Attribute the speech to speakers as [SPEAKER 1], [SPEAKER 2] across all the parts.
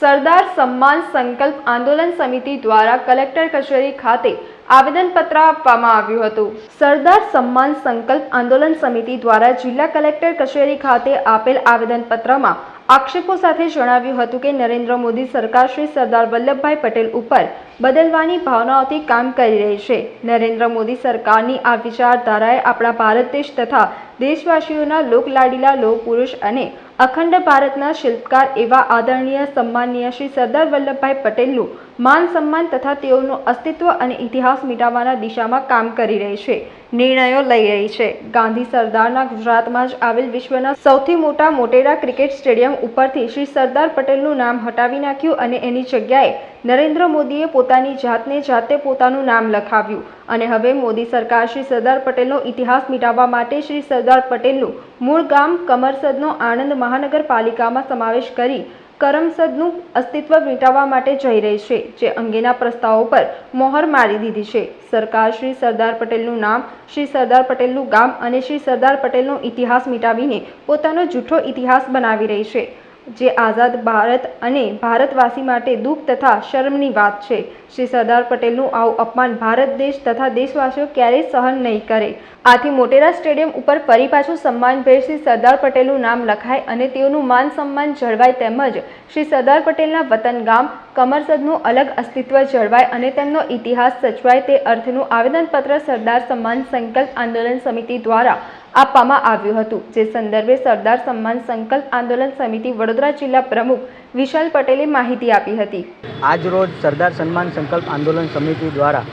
[SPEAKER 1] સરદાર સન્માન સંકલ્પ આંદોલન સમિતિ દ્વારા કલેક્ટર કચેરી ખાતે આવેદનપત્ર આપવામાં આવ્યું હતું. સરદાર સન્માન સંકલ્પ આંદોલન સમિતિ દ્વારા જિલ્લા કલેક્ટર કચેરી ખાતે આપેલ આવેદનપત્રમાં આક્ષેપો સાથે જણાવ્યું હતું કે નરેન્દ્ર મોદી સરકાર શ્રી સરદાર વલ્લભભાઈ પટેલ ઉપર બદલવાની ભાવનાઓથી કામ કરી રહી છે. નરેન્દ્ર મોદી સરકારની આ વિચારધારાએ આપણા ભારત દેશ તથા દેશવાસીઓના લોકલાડીલા લોહ પુરુષ અને અખંડ ભારતના શિલ્પકાર એવા આદરણીય, સન્માનીય શ્રી સરદાર વલ્લભભાઈ પટેલનું માન સન્માન તથા તેઓનું અસ્તિત્વ અને ઇતિહાસ મિટાવવાના દિશામાં કામ કરી રહી છે. નિર્ણયો લઈ રહી છે. ગાંધી સરદારના ગુજરાતમાં જ આવેલ વિશ્વના સૌથી મોટા મોટેરા ક્રિકેટ સ્ટેડિયમ ઉપરથી શ્રી સરદાર પટેલનું નામ હટાવી નાખ્યું અને એની જગ્યાએ નરેન્દ્ર મોદીએ પોતાની જાતને જાતે પોતાનું નામ લખાવ્યું. અને હવે મોદી સરકાર શ્રી સરદાર પટેલનો ઇતિહાસ મિટાવવા માટે શ્રી સરદાર પટેલનું મૂળ ગામ કમરસદનો આણંદ મહાનગરપાલિકામાં સમાવેશ કરી કરમસદનું અસ્તિત્વ મિટાવવા માટે જઈ રહી છે, જે અંગેના પ્રસ્તાવો પર મોહર મારી દીધી છે. સરકાર શ્રી સરદાર પટેલનું નામ, શ્રી સરદાર પટેલનું ગામ અને શ્રી સરદાર પટેલનો ઇતિહાસ મિટાવીને પોતાનો જૂઠો ઇતિહાસ બનાવી રહી છે. જે આઝાદ ભારત અને ભારતવાસી માટે દુઃખ તથા શરમની વાત છે. શ્રી સરદાર પટેલનું આવું અપમાન ભારત દેશ તથા દેશવાસીઓ ક્યારેય સહન નહીં કરે. આથી મોટેરા સ્ટેડિયમ ઉપર ફરી પાછું સન્માનભેર શ્રી સરદાર પટેલનું નામ લખાય અને તેઓનું માન સન્માન જળવાય તેમજ શ્રી સરદાર પટેલના વતન ગામ કમરસદનું અલગ અસ્તિત્વ જળવાય અને તેમનો ઇતિહાસ સચવાય તે અર્થનું આવેદનપત્ર સરદાર સન્માન સંકલ્પ આંદોલન સમિતિ દ્વારા આપવામાં આવ્યું હતું, જે સંદર્ભે સરદાર સન્માન સંકલ્પ આંદોલન સમિતિ વડોદરા જિલ્લા પ્રમુખ વિશાલ પટેલે માહિતી આપી હતી.
[SPEAKER 2] આજ રોજ સરદાર સન્માન સંકલ્પ આંદોલન સમિતિ દ્વારા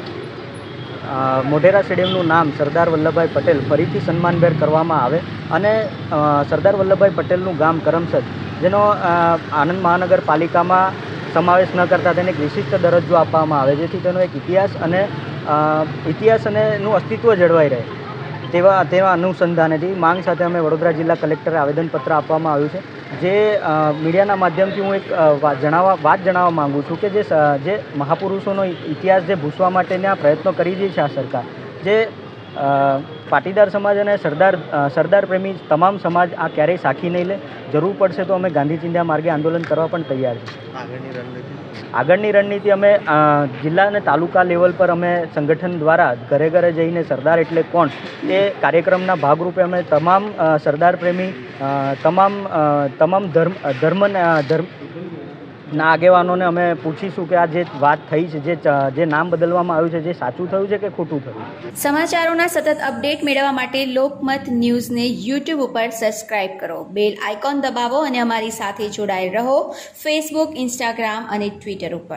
[SPEAKER 2] મોઢેરા સ્ટેડિયમનું નામ સરદાર વલ્લભભાઈ પટેલ ફરીથી સન્માનભેર કરવામાં આવે અને સરદાર વલ્લભભાઈ પટેલનું ગામ કરમસદ, જેનો આણંદ મહાનગરપાલિકામાં સમાવેશ ન કરતા તેને એક વિશિષ્ટ દરજ્જો આપવામાં આવે, જેથી તેનો એક ઇતિહાસ અને ઇતિહાસ અને એનું અસ્તિત્વ જળવાઈ રહે. તેવા તેવા અનુસંધાનેથી માંગ સાથે અમે વડોદરા જિલ્લા કલેક્ટરે આવેદનપત્ર આપવામાં આવ્યું છે. જે મીડિયાના માધ્યમથી હું એક જણાવવા, વાત જણાવવા માગું છું કે જે જે મહાપુરુષોનો ઇતિહાસ જે ભૂસવા માટેના પ્રયત્નો કરી રહી છે આ સરકાર, જે પાટીદાર સમાજ અને સરદાર સરદાર પ્રેમી તમામ સમાજ આ ક્યારેય સાખી નહીં લે. જરૂર પડશે તો અમે ગાંધી ચિંધ્યા માર્ગે આંદોલન કરવા પણ તૈયાર છીએ. આગળની રણનીતિ? અમે જિલ્લા અને તાલુકા લેવલ પર અમે સંગઠન દ્વારા ઘરે ઘરે જઈને સરદાર એટલે કોણ એ કાર્યક્રમના ભાગરૂપે અમે તમામ સરદાર પ્રેમી તમામ તમામ ધર્મ ધર્મના ધર્મ ના આગેવાનોને અમે પૂછીશું કે આ જે વાત થઈ છે, જે જે નામ બદલવામાં આવ્યું છે, જે સાચું થયું છે કે ખોટું થયું
[SPEAKER 3] સમાચારોના સતત અપડેટ મેળવવા માટે લોકમત ન્યૂઝને યુટ્યુબ ઉપર સબસ્ક્રાઇબ કરો. બેલ આઇકોન દબાવો અને અમારી સાથે જોડાયેલ રહો. ફેસબુક ઇન્સ્ટાગ્રામ અને ટ્વિટર ઉપર.